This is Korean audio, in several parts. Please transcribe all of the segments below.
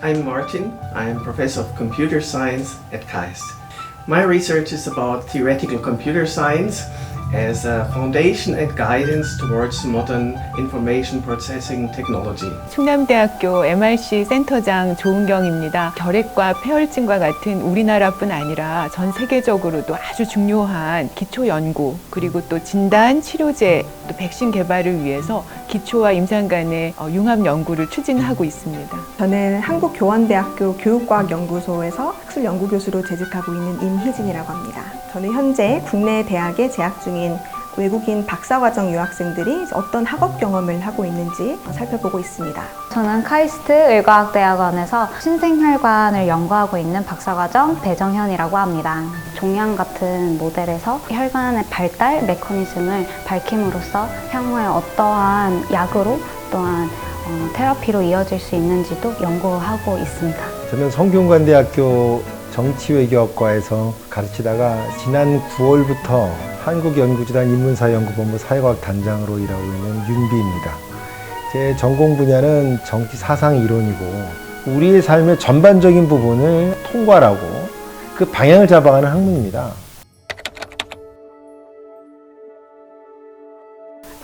I'm Martin. I'm professor of computer science at KAIST. My research is about theoretical computer science as a foundation and guidance towards modern information processing technology. 충남대학교 MRC 센터장 조은경입니다. 결핵과 폐혈증과 같은 우리나라뿐 아니라 전 세계적으로도 아주 중요한 기초 연구 그리고 또 진단, 치료제, 또 백신 개발을 위해서 기초와 임상 간의 어, 융합 연구를 추진하고 있습니다. 저는 한국교원대학교 교육과학연구소에서 학술 연구교수로 재직하고 있는 임희진이라고 합니다. 저는 현재 국내 대학에 재학 중인 외국인 박사과정 유학생들이 어떤 학업 경험을 하고 있는지 살펴보고 있습니다. 저는 카이스트 의과학대학원에서 신생혈관을 연구하고 있는 박사과정 배정현이라고 합니다. 종양 같은 모델에서 혈관의 발달 메커니즘을 밝힘으로써 향후에 어떠한 약으로 또한 어, 테라피로 이어질 수 있는지도 연구하고 있습니다. 저는 성균관대학교 정치외교학과에서 가르치다가 지난 9월부터 한국연구재단 인문사연구본부 사회과학 단장으로 일하고 있는 윤비입니다. 제 전공 분야는 정치 사상 이론이고 우리의 삶의 전반적인 부분을 통괄하고 그 방향을 잡아가는 학문입니다.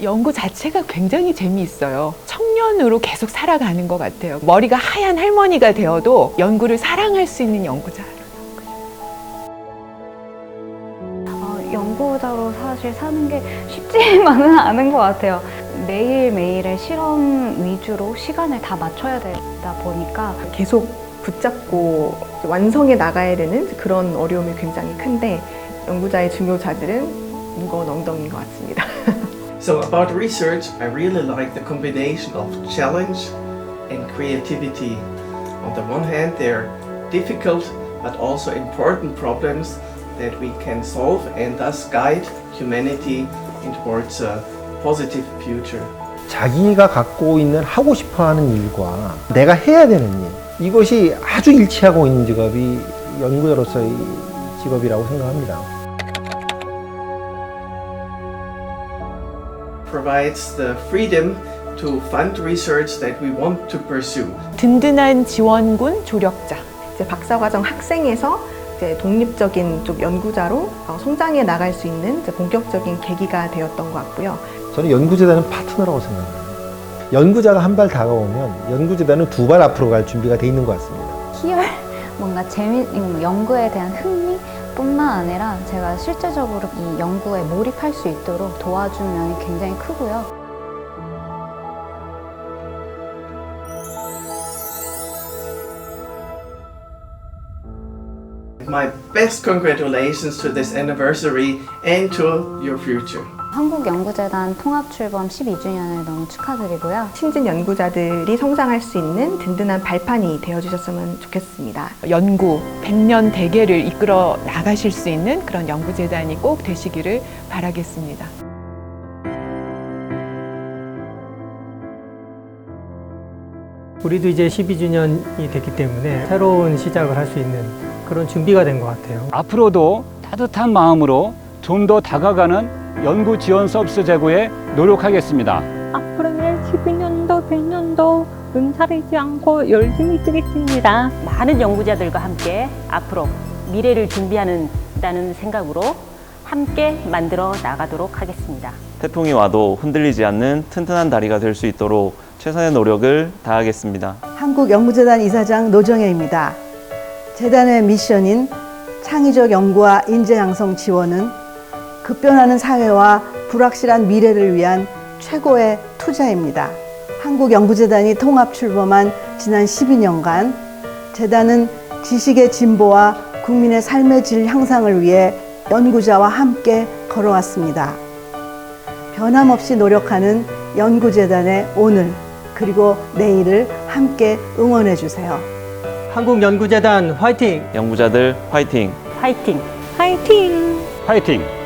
연구 자체가 굉장히 재미있어요. 청년으로 계속 살아가는 것 같아요. 머리가 하얀 할머니가 되어도 연구를 사랑할 수 있는 연구자. 연구자로 사실 사는 게 쉽지만은 않은 것 같아요. 매일매일의 실험 위주로 시간을 다 맞춰야 되다 보니까 계속 붙잡고 완성해 나가야 되는 그런 어려움이 굉장히 큰데 연구자의 중요자들은 무거운 엉덩이인 것 같습니다. So, about research, I really like the combination of challenge and creativity. On the one hand, they're difficult but also important problems that we can solve and thus guide humanity towards a positive future. 자기가 갖고 있는 하고 싶어 하는 일과 내가 해야 되는 일, 이것이 아주 일치하고 있는 직업이 연구자로서의 직업이라고 생각합니다. provides the freedom to fund research that we want to pursue. 든든한 지원군 조력자. 이제 박사과정 학생에서 이제 독립적인 쪽 연구자로 어, 성장해 나갈 수 있는 이제 본격적인 계기가 되었던 것 같고요. 저는 연구재단은 파트너라고 생각합니다. 연구자가 한 발 다가오면 연구재단은 두 발 앞으로 갈 준비가 돼 있는 것 같습니다. 희열, 뭔가 재미, 음, 연구에 대한 흥미 뿐만 아니라 제가 실제적으로 이 연구에 몰입할 수 있도록 도와준 면이 굉장히 크고요. My best congratulations to this anniversary and to your future. 한국연구재단 통합 출범 12주년을 너무 축하드리고요. 신진 연구자들이 성장할 수 있는 든든한 발판이 되어주셨으면 좋겠습니다. 연구 100년 대계를 이끌어 나가실 수 있는 그런 연구재단이 꼭 되시기를 바라겠습니다. 우리도 이제 12주년이 됐기 때문에 새로운 시작을 할 수 있는 그런 준비가 된 것 같아요. 앞으로도 따뜻한 마음으로 좀 더 다가가는 연구 지원 서비스 제고에 노력하겠습니다. 앞으로는 12년도, 100년도 눈사리지 않고 열심히 뛰겠습니다. 많은 연구자들과 함께 앞으로 미래를 준비하는다는 생각으로 함께 만들어 나가도록 하겠습니다. 태풍이 와도 흔들리지 않는 튼튼한 다리가 될 수 있도록 최선의 노력을 다하겠습니다. 한국연구재단 이사장 노정혜입니다. 재단의 미션인 창의적 연구와 인재 양성 지원은 급변하는 사회와 불확실한 미래를 위한 최고의 투자입니다. 한국연구재단이 통합 출범한 지난 12년간 재단은 지식의 진보와 국민의 삶의 질 향상을 위해 연구자와 함께 걸어왔습니다. 변함없이 노력하는 연구재단의 오늘 그리고 내일을 함께 응원해 주세요. 한국연구재단 화이팅! 연구자들 화이팅! 화이팅! 화이팅! 화이팅!